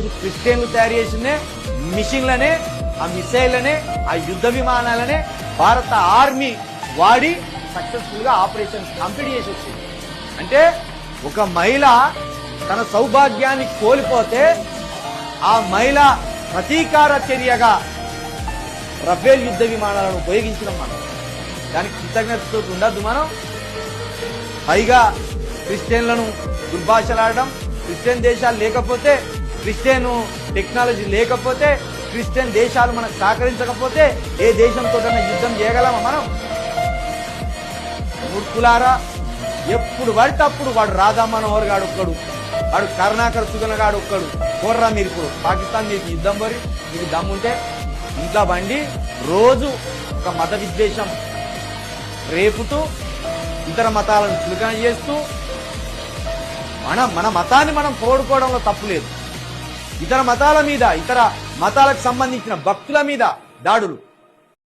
ఈరోజు క్రిస్టియన్లు తయారు చేసిందే మిషన్లనే ఆ మిసైల్లనే ఆ యుద్ధ విమానాలనే భారత ఆర్మీ వాడి సక్సెస్ఫుల్గా ఆపరేషన్ కంప్లీట్ చేసి వచ్చింది. అంటే ఒక మహిళ తన సౌభాగ్యాన్ని కోల్పోతే ఆ మహిళ ప్రతీకార చర్యగా రఫేల్ యుద్ధ విమానాలను ఉపయోగించడం మనం. దానికి కృతజ్ఞతతో ఉండద్దు మనం. పైగా క్రిస్టియన్లను దుర్భాషలాడడం క్రిస్టియన్ దేశాలు లేకపోతే క్రిస్టియన్ టెక్నాలజీ లేకపోతే క్రిస్టియన్ దేశాలు మనకు సహకరించకపోతే ఏ దేశంతో యుద్ధం చేయగలమా మనం? మూర్ఖులారా ఎప్పుడు పడితే అప్పుడు వాడు రాధా మనోహర్ గాడు ఒక్కడు. వాడు కరుణాకర్ సుగన గాడు ఒక్కడు. కోర్రా మీరు ఇప్పుడు పాకిస్తాన్ మీకు యుద్ధం మరి మీకు దమ్ముంటే ఇంట్లో బండి రోజు ఒక మత విద్వేషం రేపుతూ ఇతర మతాలను చులకన చేస్తూ మన మన మతాన్ని మనం కోడుకోవడంలో తప్పు లేదు. ఇతర మతాల మీద ఇతర మతాలకు సంబంధించిన భక్తుల మీద దాడులు.